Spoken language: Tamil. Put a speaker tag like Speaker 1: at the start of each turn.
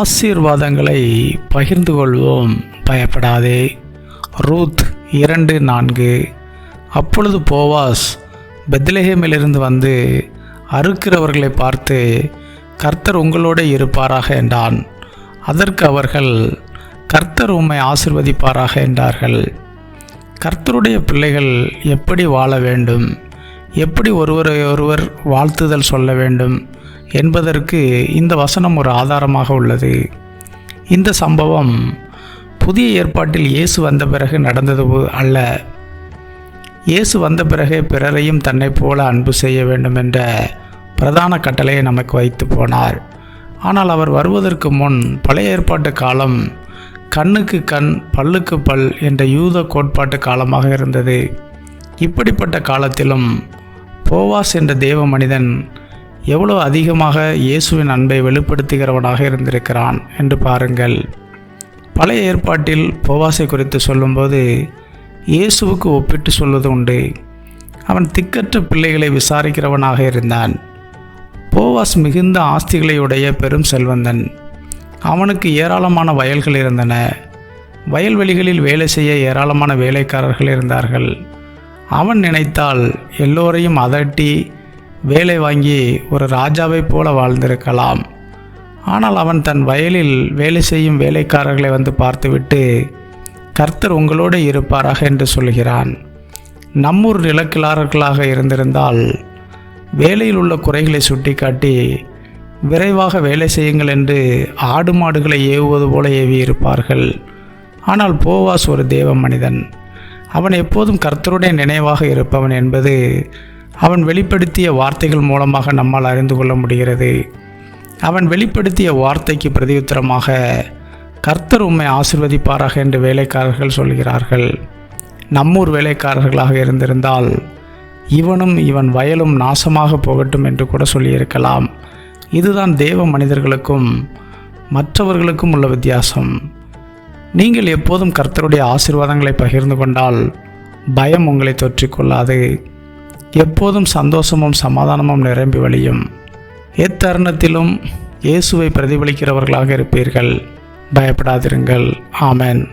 Speaker 1: ஆசீர்வாதங்களை பகிர்ந்து கொள்வோம். பயப்படாதே. ரூத் இரண்டு நான்கு. அப்பொழுது போவாஸ் பெத்லஹேமிலிருந்து வந்து அறுக்கிறவர்களை பார்த்து கர்த்தர் உங்களோட இருப்பாராக என்றான். அதற்கு அவர்கள் கர்த்தர் உம்மை ஆசிர்வதிப்பாராக என்றார்கள். கர்த்தருடைய பிள்ளைகள் எப்படி வாழ வேண்டும்? எப்படி ஒருவரை ஒருவர் வாழ்த்துதல் சொல்ல வேண்டும்? என்பதற்கு இந்த வசனம் ஒரு ஆதாரமாக உள்ளது. இந்த சம்பவம் புதிய ஏற்பாட்டில் இயேசு வந்த பிறகு நடந்தது அல்ல. இயேசு வந்த பிறகு பிறரையும் தன்னைப் போல அன்பு செய்ய வேண்டும் என்ற பிரதான கட்டளையை நமக்கு வைத்து போனார். ஆனால் அவர் வருவதற்கு முன் பழைய ஏற்பாட்டு காலம் கண்ணுக்கு கண் பல்லுக்கு பல் என்ற யூத கோட்பாட்டு காலமாக இருந்தது. இப்படிப்பட்ட காலத்திலும் போவாஸ் என்ற தேவ மனிதன் எவ்வளவு அதிகமாக இயேசுவின் அன்பை வெளிப்படுத்துகிறவனாக இருந்திருக்கிறான் என்று பாருங்கள். பழைய ஏற்பாட்டில் போவாசை குறித்து சொல்லும்போது இயேசுவுக்கு ஒப்பிட்டு சொல்வது உண்டு. அவன் திக்கற்ற பிள்ளைகளை விசாரிக்கிறவனாக இருந்தான். போவாஸ் மிகுந்த ஆஸ்திகளை உடைய பெரும் செல்வந்தன். அவனுக்கு ஏராளமான வயல்கள் இருந்தன. வயல்வெளிகளில் வேலை செய்ய ஏராளமான வேலைக்காரர்கள் இருந்தார்கள். அவன் நினைத்தால் எல்லோரையும் அதட்டி வேலை வாங்கி ஒரு ராஜாவைப் போல வாழ்ந்திருக்கலாம். ஆனால் அவன் தன் வயலில் வேலை செய்யும் வேலைக்காரர்களை வந்து பார்த்துவிட்டு கர்த்தர் உங்களோடு இருப்பாராக? என்று சொல்கிறான். நம்மூர் நிலக்கிழார்களாக இருந்திருந்தால் வேலையில் உள்ள குறைகளை சுட்டிக்காட்டி விரைவாக வேலை செய்யுங்கள் என்று ஆடு மாடுகளை ஏவுவது போல ஏவி இருப்பார்கள் ஆனால் போவாஸ் ஒரு தேவ மனிதன். அவன் எப்போதும் கர்த்தருடைய நினைவாக இருப்பவன் என்பது அவன் வெளிப்படுத்திய வார்த்தைகள் மூலமாக நம்மால் அறிந்து கொள்ள முடிகிறது. அவன் வெளிப்படுத்திய வார்த்தைக்கு பிரதியுத்தரமாக கர்த்தர் உம்மை ஆசிர்வதிப்பாராக என்று வேலைக்காரர்கள் சொல்கிறார்கள். நம்மூர் வேலைக்காரர்களாக இருந்திருந்தால் இவனும் இவன் வயலும் நாசமாக போகட்டும் என்று கூட சொல்லியிருக்கலாம். இதுதான் தேவ மனிதர்களுக்கும் மற்றவர்களுக்கும் உள்ள வித்தியாசம். நீங்கள் எப்போதும் கர்த்தருடைய ஆசிர்வாதங்களை பகிர்ந்து கொண்டால் பயம் உங்களை தொற்றிக்கொள்ளாது. எப்போதும் சந்தோஷமும் சமாதானமும் நிரம்பி வழியும். எத்தருணத்திலும் இயேசுவை பிரதிபலிக்கிறவர்களாக இருப்பீர்கள். பயப்படாதிருங்கள். ஆமென்.